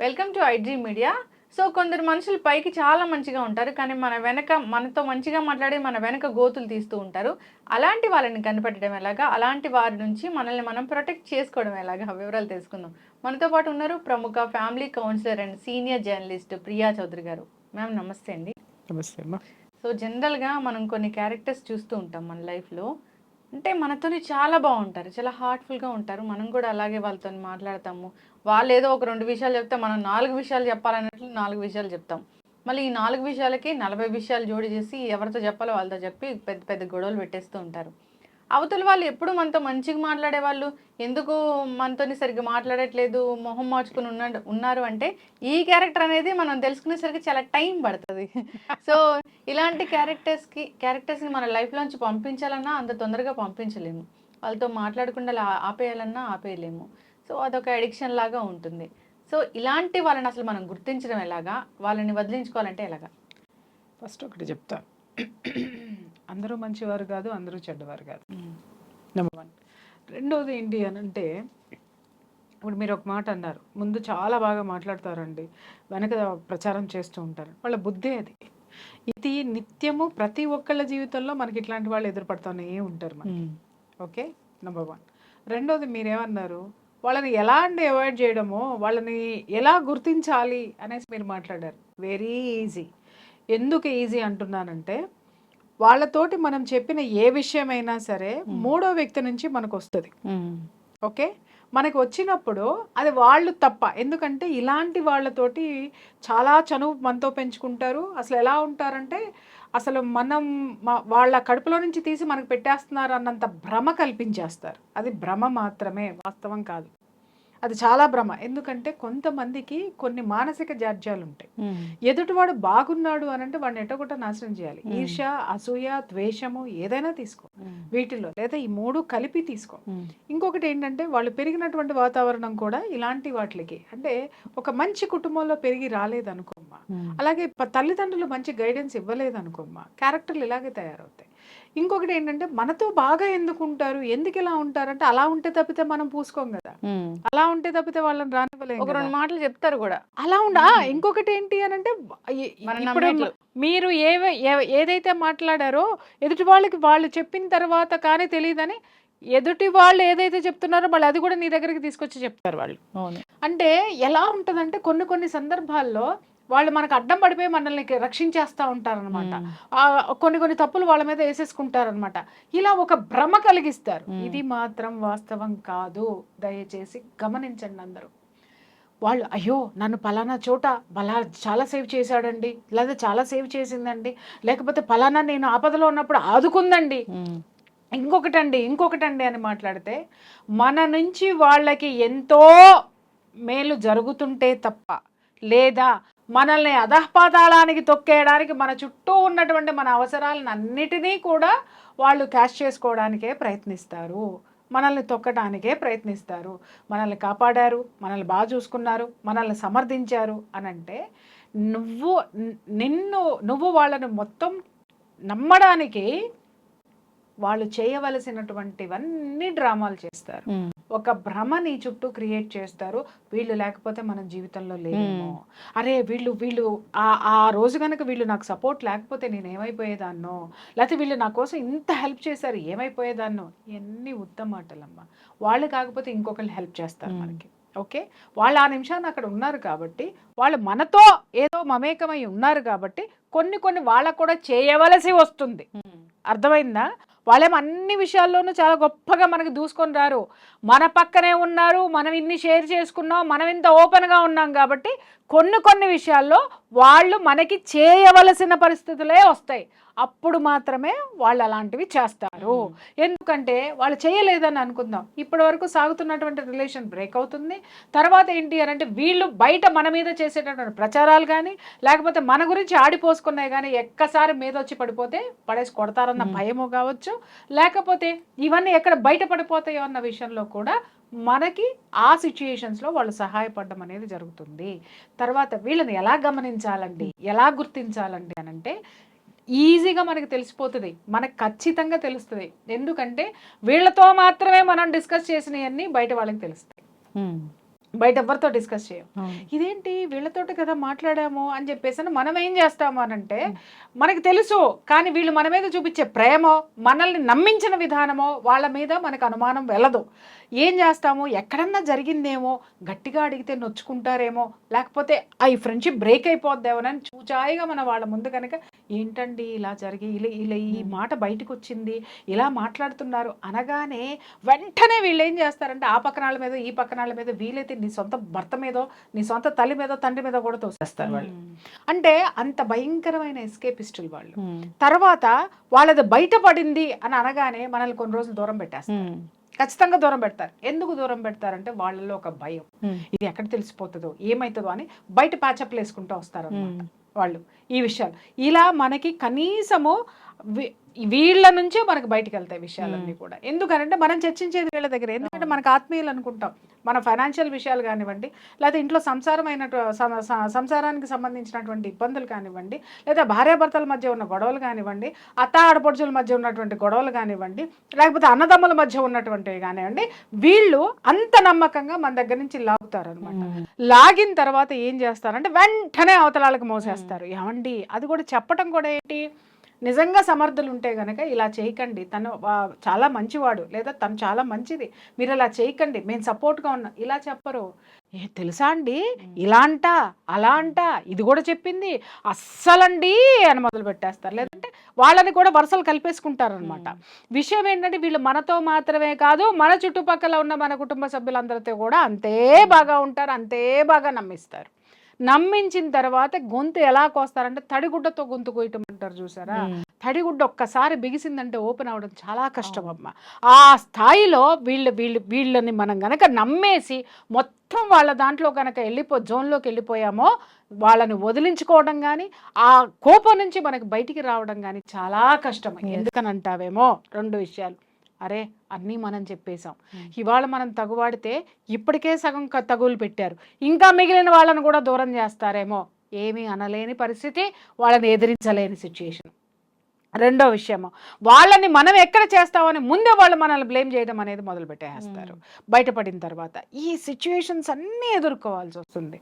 Welcome to iDream media so కొందరు మనుషులు పైకి చాలా మంచిగా ఉంటారు కానీ మన వెనక మనతో మంచిగా మాట్లాడి మన వెనక గోతులు తీస్తూ ఉంటారు. అలాంటి వాళ్ళని కనిపెట్టడం ఎలాగా? అలాంటి వారి నుంచి మనల్ని మనం ప్రొటెక్ట్ చేసుకోవడం ఎలాగా? వివరాలు తెలుసుకుందాం. మనతో పాటు ఉన్నారు ప్రముఖ family counsellor and senior journalist Priya Chowdary గారు. మ్యామ్ నమస్తే అండి. నమస్తే అమ్మా. సో జనరల్గా మనం కొన్ని క్యారెక్టర్స్ చూస్తూ ఉంటాం మన లైఫ్లో అంటే మనతోని చాలా బాగుంటారు. చాలా హార్ట్ఫుల్గా ఉంటారు. మనం కూడా అలాగే వాళ్ళతో మాట్లాడతాము. వాళ్ళు ఏదో ఒక రెండు విషయాలు చెప్తే మనం నాలుగు విషయాలు చెప్పాలన్నట్లు నాలుగు విషయాలు చెప్తాం. మళ్ళీ ఈ నాలుగు విషయాలకి నలభై విషయాలు జోడి చేసి ఎవరితో చెప్పాలో వాళ్ళతో చెప్పి పెద్ద పెద్ద గొడవలు పెట్టేస్తూ ఉంటారు. అవతల వాళ్ళు ఎప్పుడు మనతో మంచిగా మాట్లాడే వాళ్ళు ఎందుకు మనతోని సరిగ్గా మాట్లాడట్లేదు? మొహం మార్చుకుని ఉన్న ఉన్నారు అంటే ఈ క్యారెక్టర్ అనేది మనం తెలుసుకునేసరికి చాలా టైం పడుతుంది. సో ఇలాంటి క్యారెక్టర్స్కి క్యారెక్టర్స్ని మన లైఫ్లోంచి పంపించాలన్నా అంత తొందరగా పంపించలేము. వాళ్ళతో మాట్లాడకుండా ఆపేయాలన్నా ఆపేయలేము. సో అదొక అడిక్షన్ లాగా ఉంటుంది. సో ఇలాంటి వాళ్ళని అసలు మనం గుర్తించడం ఎలాగా? వాళ్ళని వదిలించుకోవాలంటే ఎలాగా? ఫస్ట్ ఒకటి చెప్తా. అందరూ మంచివారు కాదు అందరూ చెడ్డవారు కాదు. నెంబర్ వన్ రెండోది ఏంటి అని అంటే ఇప్పుడు మీరు ఒక మాట అన్నారు ముందు చాలా బాగా మాట్లాడతారండి వెనక ప్రచారం చేస్తూ ఉంటారు. వాళ్ళ బుద్ధి అది. ఇది నిత్యము ప్రతి ఒక్కళ్ళ జీవితంలో మనకి ఇట్లాంటి వాళ్ళు ఎదురుపడుతూనే ఉంటారు మనకి. ఓకే? నెంబర్ వన్ రెండోది మీరేమన్నారు వాళ్ళని ఎలా అండి అవాయిడ్ చేయడమో వాళ్ళని ఎలా గుర్తించాలి అనేసి మీరు మాట్లాడారు. వెరీ ఈజీ ఎందుకు ఈజీ అంటున్నానంటే వాళ్ళతోటి మనం చెప్పిన ఏ విషయమైనా సరే మూడో వ్యక్తి నుంచి మనకు వస్తుంది ఓకే? మనకి వచ్చినప్పుడు అది వాళ్ళు తప్ప. ఎందుకంటే ఇలాంటి వాళ్ళతోటి చాలా చనువు మనతో పెంచుకుంటారు. అసలు ఎలా ఉంటారంటే అసలు మనం వాళ్ళ కడుపులో నుంచి తీసి మనకు పెట్టేస్తున్నారు అన్నంత భ్రమ కల్పించేస్తారు. అది భ్రమ మాత్రమే వాస్తవం కాదు. అది చాలా భ్రమ. ఎందుకంటే కొంతమందికి కొన్ని మానసిక జాడ్యాలు ఉంటాయి. ఎదుటివాడు బాగున్నాడు అని అంటే వాడిని ఎట్టగొట్ట నాశనం చేయాలి. ఈర్ష అసూయ ద్వేషము ఏదైనా తీసుకో. వీటిలో లేదా ఈ మూడు కలిపి తీసుకో. ఇంకొకటి ఏంటంటే వాళ్ళు పెరిగినటువంటి వాతావరణం కూడా ఇలాంటి వాటికి అంటే ఒక మంచి కుటుంబంలో పెరిగి రాలేదనుకోమ్మా. అలాగే తల్లిదండ్రులు మంచి గైడెన్స్ ఇవ్వలేదనుకోమ్మా. క్యారెక్టర్లు ఇలాగే తయారవుతాయి. ఇంకొకటి ఏంటంటే మనతో బాగా ఎందుకు ఉంటారు ఎందుకు ఇలా ఉంటారంటే అలా ఉంటే తప్పితే మనం పూసుకోం కదా. అలా ఉంటే తప్పితే వాళ్ళని రానివ్వలేం ఒక. రెండు మాటలు చెప్తారు కూడా. అలా ఉండా. ఇంకొకటి ఏంటి అని అంటే ఇప్పుడు. మీరు ఏవే ఏ- ఏదైతే మాట్లాడారో ఎదుటి వాళ్ళకి వాళ్ళు చెప్పిన తర్వాత కానీ తెలియదని ఎదుటి వాళ్ళు ఏదైతే చెప్తున్నారో వాళ్ళు అది కూడా నీ దగ్గరికి తీసుకొచ్చి చెప్తారు వాళ్ళు. అంటే ఎలా ఉంటుందంటే కొన్ని కొన్ని సందర్భాల్లో వాళ్ళు మనకు అడ్డం పడిపోయి మనల్ని రక్షించేస్తూ ఉంటారనమాట కొన్ని కొన్ని తప్పులు వాళ్ళ మీద వేసేసుకుంటారనమాట ఇలా ఒక భ్రమ కలిగిస్తారు. ఇది మాత్రం వాస్తవం కాదు. దయచేసి గమనించండి అందరూ. వాళ్ళు అయ్యో నన్ను పలానా చోట బలా చాలా సేవ్ చేశాడండి. లేదా చాలా సేవ్ చేసిందండి. లేకపోతే పలానా నేను ఆపదలో ఉన్నప్పుడు ఆదుకుందండి. ఇంకొకటండి ఇంకొకటండి అని మాట్లాడితే మన నుంచి వాళ్ళకి ఎంతో మేలు జరుగుతుంటే తప్ప లేదా మనల్ని అధఃపాతాళానికి తొక్కేయడానికి మన చుట్టూ ఉన్నటువంటి మన అవసరాలను అన్నిటినీ కూడా వాళ్ళు క్యాష్ చేసుకోవడానికే ప్రయత్నిస్తారు. మనల్ని తొక్కడానికే ప్రయత్నిస్తారు. మనల్ని కాపాడారు మనల్ని బాగా చూసుకున్నారు మనల్ని సమర్థించారు అని అంటే నువ్వు నిన్ను నువ్వు వాళ్ళని మొత్తం నమ్మడానికి వాళ్ళు చేయవలసినటువంటివన్నీ డ్రామాలు చేస్తారు. ఒక భ్రమ నీ చుట్టూ క్రియేట్ చేస్తారు. వీళ్ళు లేకపోతే మనం జీవితంలో లేమేమో అరే వీళ్ళు వీళ్ళు ఆ ఆ రోజు కనుక వీళ్ళు నాకు సపోర్ట్ లేకపోతే నేను ఏమైపోయేదాన్నో లేకపోతే వీళ్ళు నా కోసం ఇంత హెల్ప్ చేశారు ఏమైపోయేదాన్నో? ఎన్ని ఉత్తమ మాటలమ్మా. వాళ్ళు కాకపోతే ఇంకొకళ్ళు హెల్ప్ చేస్తారు మ్మ్. మనకి. ఓకే? వాళ్ళు ఆ నిమిషాన్ని అక్కడ ఉన్నారు కాబట్టి వాళ్ళు మనతో ఏదో మమేకమై ఉన్నారు కాబట్టి కొన్ని కొన్ని వాళ్ళకు కూడా చేయవలసి వస్తుంది. అర్థమైందా? వాళ్ళేమో అన్ని విషయాల్లోనూ చాలా గొప్పగా మనకి దూసుకొని రారు. మన పక్కనే ఉన్నారు మనం ఇన్ని షేర్ చేసుకున్నాం మనం ఇంత ఓపెన్గా ఉన్నాం కాబట్టి కొన్ని కొన్ని విషయాల్లో వాళ్ళు మనకి చేయవలసిన పరిస్థితులే వస్తాయి. అప్పుడు మాత్రమే వాళ్ళు అలాంటివి చేస్తారు. ఎందుకంటే వాళ్ళు చేయలేదని అనుకుందాం. ఇప్పటి వరకు సాగుతున్నటువంటి రిలేషన్ బ్రేక్ అవుతుంది. తర్వాత ఏంటి అని అంటే వీళ్ళు బయట మన మీద చేసేటటువంటి ప్రచారాలు కానీ లేకపోతే మన గురించి ఆడిపోసుకున్నాయి కానీ ఎక్కసారి మీద వచ్చి పడిపోతే పడేసి కొడతారన్న. భయము కావచ్చు. లేకపోతే ఇవన్నీ ఎక్కడ బయట పడిపోతాయో అన్న విషయంలో కూడా మనకి ఆ సిచ్యుయేషన్స్లో వాళ్ళు సహాయపడడం అనేది జరుగుతుంది. తర్వాత వీళ్ళని ఎలా గమనించాలండి? ఎలా గుర్తించాలండి అని అంటే ఈజీగా మనకి తెలిసిపోతుంది. మనకు ఖచ్చితంగా తెలుస్తుంది. ఎందుకంటే వీళ్ళతో మాత్రమే మనం డిస్కస్ చేసినవన్నీ బయట వాళ్ళకి తెలుస్తాయి. బయట ఎవరితో డిస్కస్ చేయం ఇదేంటి? వీళ్ళతోటి కదా మాట్లాడాము అని చెప్పేసి అని మనం ఏం చేస్తాము అని అంటే మనకి తెలుసు కానీ వీళ్ళు మన మీద చూపించే ప్రేమో మనల్ని నమ్మించిన విధానమో వాళ్ళ మీద మనకు అనుమానం వెళ్ళదు. ఏం చేస్తాము ఎక్కడన్నా జరిగిందేమో గట్టిగా అడిగితే నొచ్చుకుంటారేమో లేకపోతే ఆ ఈ ఫ్రెండ్షిప్ బ్రేక్ అయిపోద్దేమోనని చూచాయిగా మన వాళ్ళ ముందు కనుక ఏంటండి ఇలా జరిగి ఇలా ఇలా ఈ మాట బయటకు వచ్చింది ఇలా మాట్లాడుతున్నారు అనగానే వెంటనే వీళ్ళు ఏం చేస్తారంటే ఆ పక్కనాళ్ళ మీద ఈ పక్కనాళ్ళ మీద వీలైతే నీ సొంత భర్త మీదో నీ సొంత తల్లి మీద తండ్రి మీద కూడా తోసేస్తారు వాళ్ళు. అంటే అంత భయంకరమైన ఎస్కేపిస్టులు వాళ్ళు. తర్వాత వాళ్ళది బయటపడింది అని అనగానే మనల్ని కొన్ని రోజులు దూరం పెట్టేస్తారు. ఖచ్చితంగా దూరం పెడతారు. ఎందుకు దూరం పెడతారంటే వాళ్ళలో ఒక భయం. ఇది ఎక్కడ తెలిసిపోతుందో ఏమవుతుందో అని బయట ప్యాచప్లు వేసుకుంటూ వస్తారు వాళ్ళు. ఈ విషయాలు. ఇలా మనకి కనీసము వీళ్ళ నుంచే మనకు బయటకు వెళ్తాయి విషయాలన్నీ కూడా. ఎందుకనంటే మనం చర్చించేది వీళ్ళ దగ్గర. ఎందుకంటే మనకు ఆత్మీయులు అనుకుంటాం. మన ఫైనాన్షియల్ విషయాలు కానివ్వండి లేదా ఇంట్లో సంసారమైన సంసారానికి సంబంధించినటువంటి ఇబ్బందులు కానివ్వండి లేదా భార్యాభర్తల మధ్య ఉన్న గొడవలు కానివ్వండి అత్త ఆడపడుచుల మధ్య ఉన్నటువంటి గొడవలు కానివ్వండి లేకపోతే అన్నదమ్ముల మధ్య ఉన్నటువంటివి కానివ్వండి వీళ్ళు అంత నమ్మకంగా మన దగ్గర నుంచి లాగుతారు అనమాట లాగిన తర్వాత ఏం చేస్తారంటే వెంటనే అవతలాలకు మోసేస్తారు. ఏమండి? అది కూడా చెప్పటం కూడా ఏంటి? నిజంగా సమర్థులు ఉంటే గనక ఇలా చేయకండి. తను చాలా మంచివాడు లేదా తను చాలా మంచిది. మీరు ఇలా చేయకండి. మేము సపోర్ట్గా ఉన్నాం. ఇలా చెప్పరు. ఏ తెలుసా అండి? ఇలా అంట అలా అంట ఇది కూడా చెప్పింది. అస్సలండి అని మొదలు పెట్టేస్తారు. లేదంటే వాళ్ళని కూడా వరుసలు కలిపేసుకుంటారు అనమాట విషయం ఏంటంటే వీళ్ళు మనతో మాత్రమే కాదు మన చుట్టుపక్కల ఉన్న మన కుటుంబ సభ్యులందరితో కూడా అంతే బాగా ఉంటారు అంతే బాగా నమ్మిస్తారు. నమ్మించిన తర్వాత గొంతు ఎలా కోస్తారంటే తడిగుడ్డతో గొంతు కోయటం అంటారు చూసారా తడిగుడ్డ ఒక్కసారి బిగిసిందంటే ఓపెన్ అవ్వడం చాలా కష్టం అమ్మ. ఆ స్థాయిలో వీళ్ళు వీళ్ళు వీళ్ళని మనం గనక నమ్మేసి మొత్తం వాళ్ళ దాంట్లో కనుక వెళ్ళిపో జోన్లోకి వెళ్ళిపోయామో వాళ్ళని వదిలించుకోవడం కానీ ఆ కోపం నుంచి మనకు బయటికి రావడం కానీ చాలా కష్టం. ఎందుకని అంటావేమో రెండు విషయాలు. అరే అన్నీ మనం చెప్పేశాం. ఇవాళ మనం తగువాడితే ఇప్పటికే సగం క- తగులు పెట్టారు. ఇంకా మిగిలిన వాళ్ళని కూడా దూరం చేస్తారేమో? ఏమీ అనలేని పరిస్థితి. వాళ్ళని ఎదిరించలేని సిచ్యుయేషన్. రెండో విషయము. వాళ్ళని మనం ఎక్కడ చేస్తామని ముందే వాళ్ళు మనల్ని బ్లేమ్ చేయడం అనేది మొదలు పెట్టేస్తారు బయటపడిన తర్వాత. ఈ సిచ్యుయేషన్స్ అన్నీ ఎదుర్కోవాల్సి వస్తుంది.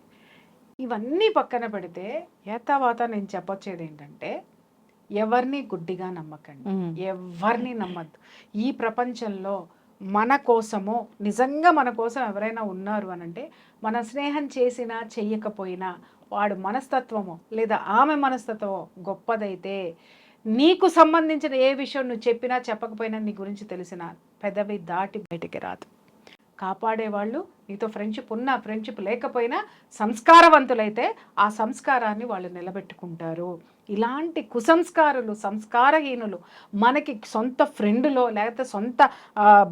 ఇవన్నీ పక్కన పెడితే ఏతావాత నేను చెప్పొచ్చేది ఏంటంటే ఎవరిని గుడ్డిగా నమ్మకండి. ఎవరిని నమ్మద్దు. ఈ ప్రపంచంలో మన కోసము నిజంగా మన కోసం ఎవరైనా ఉన్నారు అని అంటే మన స్నేహం చేసినా చెయ్యకపోయినా వాడు మనస్తత్వమో లేదా ఆమె మనస్తత్వమో గొప్పదైతే నీకు సంబంధించిన ఏ విషయం నువ్వు చెప్పినా చెప్పకపోయినా నీ గురించి తెలిసిన పెదవి దాటి బయటికి రాదు. కాపాడేవాళ్ళు. నీతో ఫ్రెండ్షిప్ ఉన్నా ఫ్రెండ్షిప్ లేకపోయినా సంస్కారవంతులైతే ఆ సంస్కారాన్ని వాళ్ళు నిలబెట్టుకుంటారు. ఇలాంటి కుసంస్కారులు సంస్కారహీనులు మనకి సొంత ఫ్రెండ్లో లేకపోతే సొంత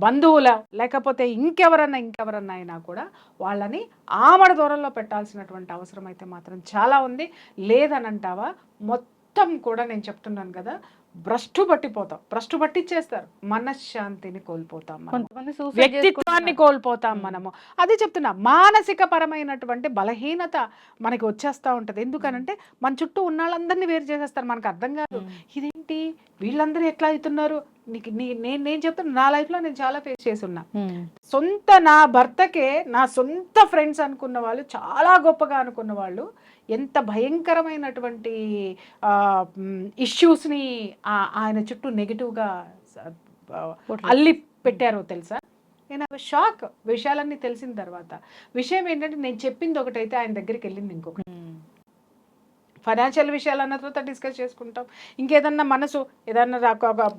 బంధువుల లేకపోతే ఇంకెవరన్నా ఇంకెవరన్నా అయినా కూడా వాళ్ళని ఆమడ దూరంలో పెట్టాల్సినటువంటి అవసరం అయితే మాత్రం చాలా ఉంది. లేదనంటావా? మొత్తం కూడా నేను చెప్తున్నాను కదా భ్రష్టు పట్టిపోతాం భ్రష్టు పట్టించేస్తారు మనశ్శాంతిని కోల్పోతాం మనం వ్యక్తిత్వాన్ని. కోల్పోతాం మనము. అదే చెప్తున్నా మానసిక పరమైనటువంటి బలహీనత మనకి వచ్చేస్తూ ఉంటుంది. ఎందుకనంటే మన చుట్టూ ఉన్న వాళ్ళందరినీ వేరు చేసేస్తారు. మనకు అర్థం కాదు. ఇదేంటి? వీళ్ళందరూ ఎట్లా అవుతున్నారు? నీకు నీ నేను నేను చెప్తున్నా నా లైఫ్లో నేను చాలా ఫేస్ చేసి ఉన్నా ఉమ్. సొంత నా భర్తకే నా సొంత ఫ్రెండ్స్ అనుకున్న వాళ్ళు చాలా గొప్పగా అనుకున్న వాళ్ళు ఎంత భయంకరమైనటువంటి ఇష్యూస్ని ఆయన చుట్టూ నెగిటివ్గా అల్లి పెట్టారో తెలుసా? నేను షాక్ విషయాలన్నీ తెలిసిన తర్వాత. విషయం ఏంటంటే నేను చెప్పింది ఒకటైతే ఆయన దగ్గరికి వెళ్ళింది ఇంకొకటి. ఫైనాన్షియల్ విషయాలు అన్న తర్వాత డిస్కస్ చేసుకుంటాం. ఇంకేదన్నా మనసు ఏదన్నా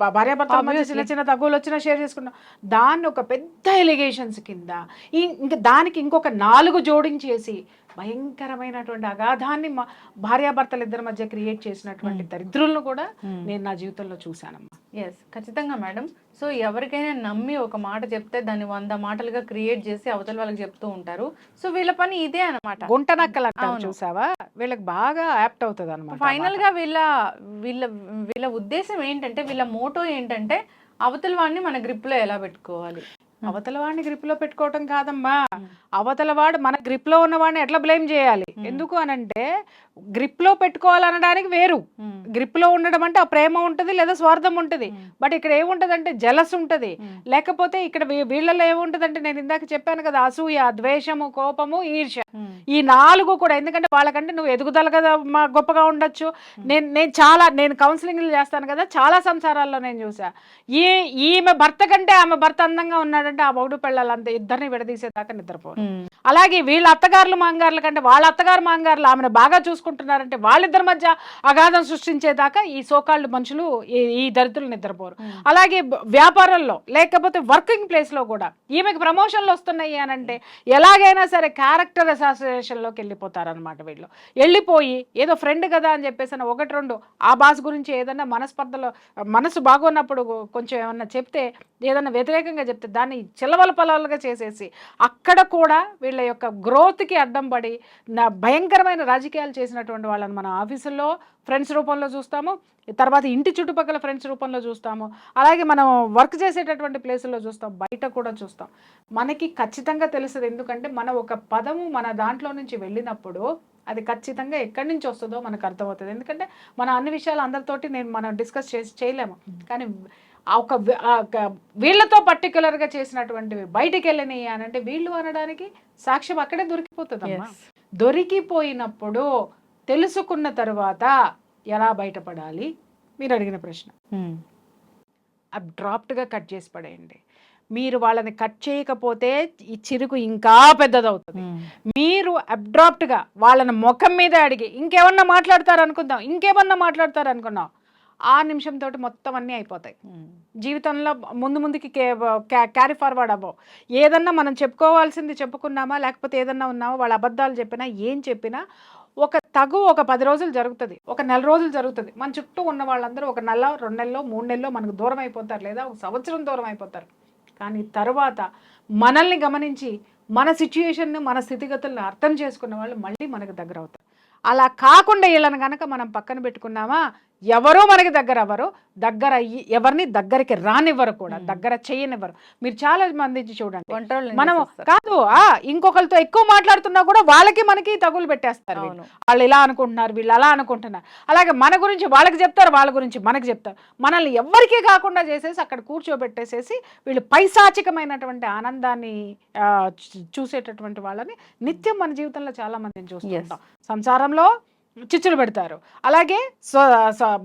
భార్యాభర్తల మధ్య చిన్న. చిన్న తగ్గులు వచ్చినా షేర్ చేసుకుంటాం. దాన్ని ఒక పెద్ద ఎలిగేషన్స్ కింద ఇంకా దానికి ఇంకొక నాలుగు జోడించేసి భయంకరమైనటువంటి అగాధాన్ని మా భార్యాభర్తల ఇద్దరి మధ్య క్రియేట్ చేసినటువంటి దరిద్రులను కూడా Hmm. నేను నా జీవితంలో చూశానమ్మా. ఎస్ ఖచ్చితంగా మేడం. సో ఎవరికైనా నమ్మి ఒక మాట చెప్తే దాన్ని వంద మాటలుగా క్రియేట్ చేసి అవతల వాళ్ళకి చెప్తూ ఉంటారు. సో వీళ్ళ పని ఇదే అనమాట గుంట నక్కలు అంటారు అవును. చూసావా? వీళ్ళకి బాగా యాప్ట్ అవుతుంది అనమాట ఫైనల్గా వీళ్ళ వీళ్ళ వీళ్ళ ఉద్దేశం ఏంటంటే వీళ్ళ మోటో ఏంటంటే అవతల వాడిని మన గ్రిప్లో ఎలా పెట్టుకోవాలి? అవతల వాడిని గ్రిప్లో పెట్టుకోవటం కాదమ్మా. అవతల వాడు మన గ్రిప్లో ఉన్న వాడిని ఎట్లా బ్లేమ్ చేయాలి. ఎందుకు అనంటే గ్రిప్లో పెట్టుకోవాలనడానికి వేరు. ఉమ్, గ్రిప్లో ఉండడం అంటే ఆ ప్రేమ ఉంటది లేదా స్వార్థం ఉంటది. బట్ ఇక్కడ ఏముంటదంటే జలస్ ఉంటది. లేకపోతే ఇక్కడ వీళ్ళలో ఏముంటదంటే నేను ఇందాక చెప్పాను కదా అసూయ ద్వేషము కోపము ఈర్ష్య. ఉమ్, ఈ నాలుగు కూడా ఎందుకంటే వాళ్ళకంటే నువ్వు ఎదుగుదల కదా మా గొప్పగా ఉండొచ్చు. నేను నేను చాలా నేను కౌన్సిలింగ్లు చేస్తాను కదా చాలా సంసారాల్లో నేను చూసా ఈ ఈమె భర్త కంటే ఆమె భర్త అందంగా ఉన్నాడంటే ఆ మౌడు పెళ్ళాలంతా ఇద్దరిని విడదీసేదాకా నిద్రపోరు అలాగే వీళ్ళ అత్తగారులు మాంగారుల కంటే వాళ్ళ అత్తగారు మాంగారులు ఆమెను బాగా చూసుకుంటున్నారంటే వాళ్ళిద్దరి మధ్య అగాధం సృష్టించేదాకా ఈ సోకాళ్ళు మనుషులు ఈ దరిద్రులు నిద్రపోరు. అలాగే వ్యాపారంలో లేకపోతే వర్కింగ్ ప్లేస్లో కూడా ఈమెకి ప్రమోషన్లు వస్తున్నాయి అని అంటే ఎలాగైనా సరే క్యారెక్టర్ అసోసియేషన్లోకి వెళ్ళిపోతారనమాట వీళ్ళు వెళ్ళిపోయి ఏదో ఫ్రెండ్ కదా అని చెప్పేసి ఒకటి రెండు ఆ బాస్ గురించి ఏదన్నా మనస్పర్ధలో మనసు బాగున్నప్పుడు కొంచెం ఏమన్నా చెప్తే ఏదన్నా వ్యతిరేకంగా చెప్తే దాన్ని చిలవల పొలాలుగా చేసేసి అక్కడ కూడా వీళ్ళ యొక్క గ్రోత్కి అడ్డం పడి నా భయంకరమైన రాజకీయాలు చేసినటువంటి వాళ్ళని మన ఆఫీసుల్లో ఫ్రెండ్స్ రూపంలో చూస్తాము తర్వాత ఇంటి చుట్టుపక్కల ఫ్రెండ్స్ రూపంలో చూస్తాము అలాగే మనం వర్క్ చేసేటటువంటి ప్లేసుల్లో చూస్తాం బయట కూడా చూస్తాం. మనకి ఖచ్చితంగా తెలుస్తుంది ఎందుకంటే మన ఒక పదము మన దాంట్లో నుంచి వెళ్ళినప్పుడు అది ఖచ్చితంగా ఎక్కడి నుంచి వస్తుందో మనకు అర్థమవుతుంది. ఎందుకంటే మన అన్ని విషయాలు అందరితోటి నేను మనం డిస్కస్ చేసి చేయలేము. కానీ ఆ ఒక వీళ్ళతో పర్టికులర్గా చేసినటువంటివి బయటికి వెళ్ళినాయి అని అంటే వీళ్ళు అనడానికి సాక్ష్యం అక్కడే దొరికిపోతుందమ్మా. Yes. దొరికిపోయినప్పుడు తెలుసుకున్న తర్వాత ఎలా బయటపడాలి? మీరు అడిగిన ప్రశ్న. అబ్డ్రాప్ట్గా కట్ చేసి పడేయండి. మీరు వాళ్ళని కట్ చేయకపోతే ఈ చిరుకు ఇంకా పెద్దదవుతుంది. మీరు అబ్డ్రాప్ట్గా వాళ్ళని ముఖం మీద అడిగి ఇంకేమన్నా మాట్లాడతారు అనుకుందాం ఇంకేమన్నా మాట్లాడతారు అనుకున్నాం ఆ నిమిషంతో మొత్తం అన్నీ అయిపోతాయి. జీవితంలో ముందు ముందుకి క్యారీ ఫార్వర్డ్ అవ్వవు. ఏదన్నా మనం చెప్పుకోవాల్సింది చెప్పుకున్నామా లేకపోతే ఏదన్నా ఉన్నామా వాళ్ళ అబద్ధాలు చెప్పినా ఏం చెప్పినా ఒక తగు ఒక పది రోజులు జరుగుతుంది. ఒక నెల రోజులు జరుగుతుంది. మన చుట్టూ ఉన్న వాళ్ళందరూ ఒక నెల రెండు నెలలో మూడు నెలలో మనకు దూరం అయిపోతారు లేదా ఒక సంవత్సరం దూరం అయిపోతారు. కానీ తర్వాత మనల్ని గమనించి మన సిచ్యుయేషన్ను మన స్థితిగతులను అర్థం చేసుకున్న వాళ్ళు మళ్ళీ మనకు దగ్గర అవుతారు అలా కాకుండా వీళ్ళని కనుక మనం పక్కన పెట్టుకున్నామా ఎవరో మనకి దగ్గర అవ్వరు దగ్గర ఎవరిని దగ్గరికి రానివ్వరు కూడా. దగ్గర చేయనివ్వరు. మీరు చాలా మంది చూడండి. మనం. కాదు ఆ ఇంకొకరితో ఎక్కువ మాట్లాడుతున్నా కూడా వాళ్ళకి మనకి తగులు పెట్టేస్తారు వీళ్ళు. ఇలా అనుకుంటున్నారు వీళ్ళు అలా అనుకుంటున్నారు. అలాగే మన గురించి వాళ్ళకి చెప్తారు వాళ్ళ గురించి మనకి చెప్తారు. మనల్ని ఎవ్వరికీ కాకుండా చేసేసి అక్కడ కూర్చోబెట్టేసేసి వీళ్ళు పైశాచికమైనటువంటి ఆనందాన్ని చూసేటటువంటి వాళ్ళని నిత్యం మన జీవితంలో చాలా మందిని చూస్తుంటాం సంసారంలో చిచ్చులు పెడతారు. అలాగే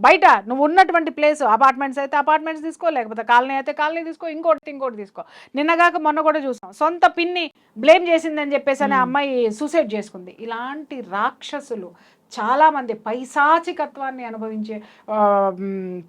బయట నువ్వు ఉన్నటువంటి ప్లేస్ అపార్ట్మెంట్స్ అయితే అపార్ట్మెంట్స్ తీసుకో లేకపోతే కాలనీ అయితే కాలనీ తీసుకో ఇంకోటి ఇంకోటి తీసుకో. నిన్నగాక మొన్న కూడా చూసాం. సొంత పిన్ని బ్లేమ్ చేసిందని చెప్పేసి అని. అమ్మాయి సూసైడ్ చేసుకుంది. ఇలాంటి రాక్షసులు చాలా మంది పైశాచికత్వాన్ని అనుభవించే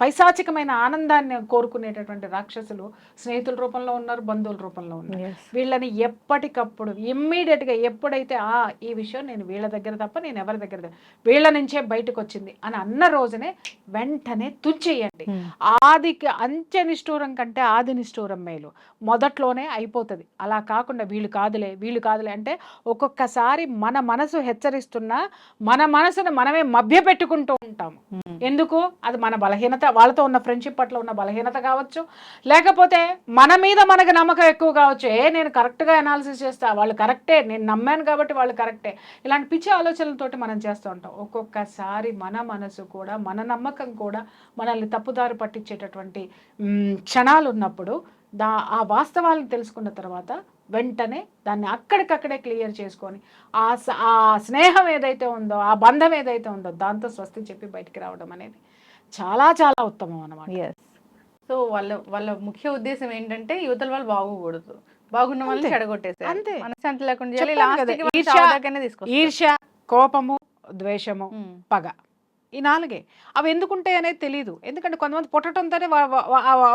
పైశాచికమైన ఆనందాన్ని కోరుకునేటటువంటి రాక్షసులు స్నేహితుల రూపంలో ఉన్నారు బంధువుల రూపంలో ఉన్నారు. వీళ్ళని ఎప్పటికప్పుడు ఇమ్మీడియట్గా ఎప్పుడైతే ఆ ఈ విషయం నేను వీళ్ళ దగ్గర తప్ప నేను ఎవరి దగ్గర వీళ్ళ నుంచే బయటకు వచ్చింది అని అన్న రోజునే వెంటనే తుంచేయండి ఉమ్, ఆదికి అంత్య నిష్ఠూరం కంటే ఆది నిష్ఠూరం మేలు. మొదట్లోనే అయిపోతుంది. అలా కాకుండా వీళ్ళు కాదులే వీళ్ళు కాదులే అంటే ఒక్కొక్కసారి మన మనసు హెచ్చరిస్తున్నా మన మనసును మనమే మభ్య పెట్టుకుంటూ ఉంటాము. ఉమ్, ఎందుకు? అది మన బలహీనత వాళ్ళతో ఉన్న ఫ్రెండ్షిప్ పట్ల ఉన్న బలహీనత కావచ్చు. లేకపోతే మన మీద మనకు నమ్మకం ఎక్కువ కావచ్చు. ఏ నేను కరెక్ట్గా అనాలిసిస్ చేస్తా. వాళ్ళు కరెక్టే నేను నమ్మాను కాబట్టి వాళ్ళు కరెక్టే ఇలాంటి పిచ్చి ఆలోచనలతోటి మనం చేస్తూ ఉంటాం. ఒక్కొక్కసారి మన మనసు కూడా మన నమ్మకం కూడా మనల్ని తప్పుదారి పట్టించేటటువంటి క్షణాలు ఉన్నప్పుడు దా ఆ వాస్తవాలను తెలుసుకున్న తర్వాత వెంటనే దాన్ని అక్కడికక్కడే క్లియర్ చేసుకొని ఆ ఆ స్నేహం ఏదైతే ఉందో ఆ బంధం ఏదైతే ఉందో దాంతో స్వస్తి చెప్పి బయటికి రావడం అనేది చాలా చాలా ఉత్తమం అన్నమాట yes. సో వాళ్ళ వాళ్ళ ముఖ్య ఉద్దేశం ఏంటంటే యువతల వాళ్ళు బాగోకూడదు బాగున్న వాళ్ళని అంతే. చెడగొట్టేసారు అంతే. మనశ్శాంతి లేకుండా వాళ్ళు ఈర్ష్య-. ఈర్ష్య కోపము ద్వేషము పగ ఈ నాలుగే. అవి ఎందుకుంటాయి అనేది తెలియదు ఎందుకంటే కొంతమంది పుట్టడంతోనే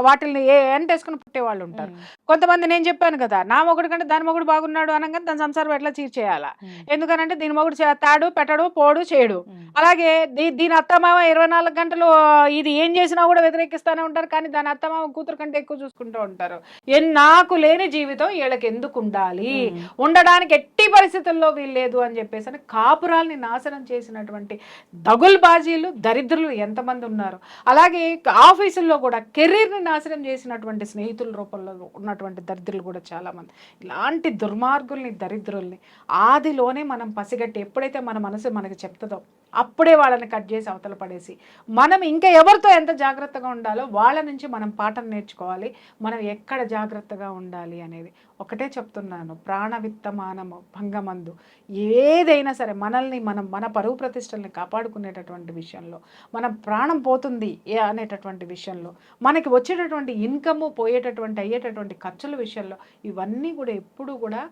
వాటిని ఏ ఎంటేసుకుని పుట్టేవాళ్ళు ఉంటారు కొంతమంది నేను చెప్పాను కదా నా మొగుడు కంటే దాని మొగుడు బాగున్నాడు అనగానే దాని సంసారం ఎట్లా చీర్చేయాలా? ఎందుకనంటే దీని మొగుడు తాడు పెట్టడు పోడు చేయడు అలాగే దీ దీని అత్తమామ ఇరవై నాలుగు గంటలు ఇది ఏం చేసినా కూడా వ్యతిరేకిస్తూనే ఉంటారు కానీ దాని అత్తమామ కూతురు కంటే ఎక్కువ చూసుకుంటూ ఉంటారు. నాకు లేని జీవితం వీళ్ళకి ఎందుకు ఉండాలి. ఉండడానికి ఎట్టి పరిస్థితుల్లో వీల్లేదు అని చెప్పేసి అని కాపురాల్ని నాశనం చేసినటువంటి దగుల్ బాజీలు దరిద్రులు ఎంతమంది ఉన్నారు? అలాగే ఆఫీసుల్లో కూడా కెరీర్ని నాశనం చేసినటువంటి స్నేహితుల రూపంలో ఉన్న ఉన్నటువంటి దరిద్రులు కూడా చాలామంది. ఇలాంటి దుర్మార్గుల్ని దరిద్రుల్ని ఆదిలోనే మనం పసిగట్టి ఎప్పుడైతే మన మనసు మనకి చెప్తుందో అప్పుడే వాళ్ళని కట్ చేసి అవతల పడేసి. మనం ఇంకా ఎవరితో ఎంత జాగ్రత్తగా ఉండాలో వాళ్ళ నుంచి మనం పాఠం నేర్చుకోవాలి. మనం ఎక్కడ జాగ్రత్తగా ఉండాలి అనేది. ఒకటే చెప్తున్నాను ప్రాణవిత్తమానము భంగమందు. ఏదైనా సరే మనల్ని మనం మన పరువు ప్రతిష్టల్ని కాపాడుకునేటటువంటి విషయంలో మన ప్రాణం పోతుంది ఏ అనేటటువంటి విషయంలో మనకి వచ్చేటటువంటి ఇన్కమ్ పోయేటటువంటి అయ్యేటటువంటి ఖర్చుల విషయంలో ఇవన్నీ కూడా ఎప్పుడు కూడా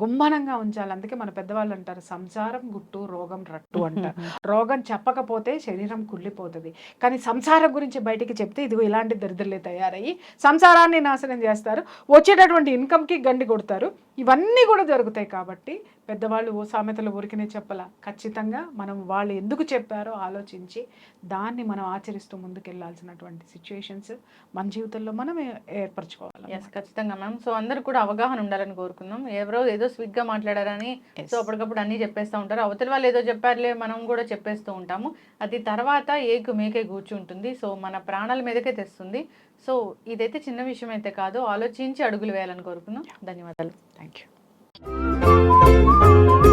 గుమ్మనంగా ఉంచాలి. అందుకే మన పెద్దవాళ్ళు అంటారు సంసారం గుట్టు రోగం రట్టు అంటారు రోగం చెప్పకపోతే శరీరం కుళ్ళిపోతుంది. కానీ సంసారం గురించి బయటికి చెప్తే ఇదిగో ఇలాంటి దరిద్రులే తయారయ్యి సంసారాన్ని నాశనం చేస్తారు. వచ్చేటటువంటి ఇన్కమ్కి గండి కొడతారు. ఇవన్నీ కూడా జరుగుతాయి కాబట్టి పెద్దవాళ్ళు ఓ సామెతలు ఊరికినే చెప్పాల. ఖచ్చితంగా మనం వాళ్ళు ఎందుకు చెప్పారో ఆలోచించి దాన్ని మనం ఆచరిస్తూ ముందుకెళ్ళాల్సినటువంటి సిచ్యుయేషన్స్ మన జీవితంలో మనం ఏర్పరచుకోవాలి ఎస్ ఖచ్చితంగా మ్యామ్ సో అందరు కూడా అవగాహన ఉండాలని కోరుకుందాం. ఎవరో ఏదో స్వీట్గా మాట్లాడారని. సో అప్పటికప్పుడు అన్ని చెప్పేస్తూ ఉంటారు. అవతల వాళ్ళు ఏదో చెప్పారులే మనం కూడా చెప్పేస్తూ ఉంటాము. అది తర్వాత ఏకు మేకే కూర్చుంటుంది. సో మన ప్రాణాల మీదకే తెస్తుంది. సో ఇదైతే చిన్న విషయం అయితే కాదు. ఆలోచించి అడుగులు వేయాలని కోరుకుందాం. ధన్యవాదాలు. Thank you you